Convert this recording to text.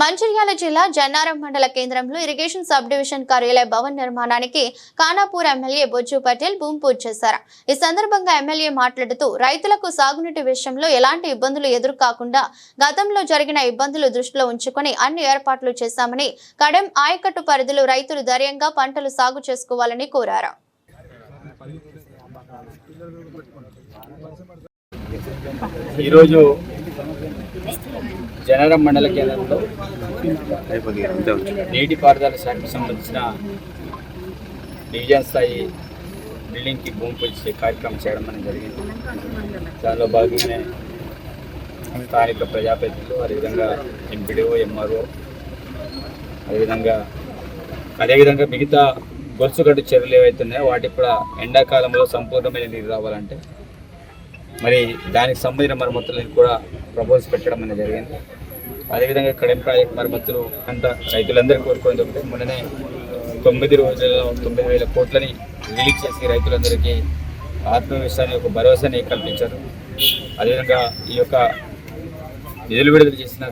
మంచిర్యాల జిల్లా జన్నారం మండల కేంద్రంలో ఇరిగేషన్ సబ్ డివిజన్ కార్యాలయ భవన్ నిర్మాణానికి ఖానాపూర్ ఎమ్మెల్యే బొజ్జు పటేల్ భూమి పూజ చేశారు. ఈ సందర్భంగా ఎమ్మెల్యే మాట్లాడుతూ రైతులకు సాగునీటి విషయంలో ఎలాంటి ఇబ్బందులు ఎదురు కాకుండా గతంలో జరిగిన ఇబ్బందులు దృష్టిలో ఉంచుకొని అన్ని ఏర్పాట్లు చేశామని కడెం ఆయకట్టు పరిధిలో రైతులు ధైర్యంగా పంటలు సాగు చేసుకోవాలని కోరారు. ఈరోజు జనరం మండల కేంద్రంలో నీటిపారుదల శాఖకు సంబంధించిన డివిజన్ స్థాయి బిల్డింగ్కి భూమి పూజ కార్యక్రమం చేయడం అనేది జరిగింది. దానిలో భాగంగానే స్థానిక ప్రజాప్రతినిధులు అదేవిధంగా ఎంపీడీఓ ఎంఆర్ఓ అదేవిధంగా అదేవిధంగా మిగతా గొలుసుగట్టు చర్యలు ఏవైతే ఉన్నాయో వాటికి కూడా ఎండాకాలంలో సంపూర్ణమైన నీరు రావాలంటే మరి దానికి సంబంధించిన మరమ్మతులను కూడా ప్రపోజ్ పెట్టడం అనేది జరిగింది. అదేవిధంగా కడెం ప్రాజెక్ట్ మరమ్మతులు అంతా రైతులందరూ కోరుకోవడం జరుగుతుంది మొన్ననే తొమ్మిది రోజులలో తొమ్మిది వేల కోట్లని రిలీజ్ చేసి రైతులందరికీ ఆత్మవిశ్వాసాన్ని ఒక భరోసాని కల్పించారు. అదేవిధంగా ఈ యొక్క నిధులు విడుదల చేసిన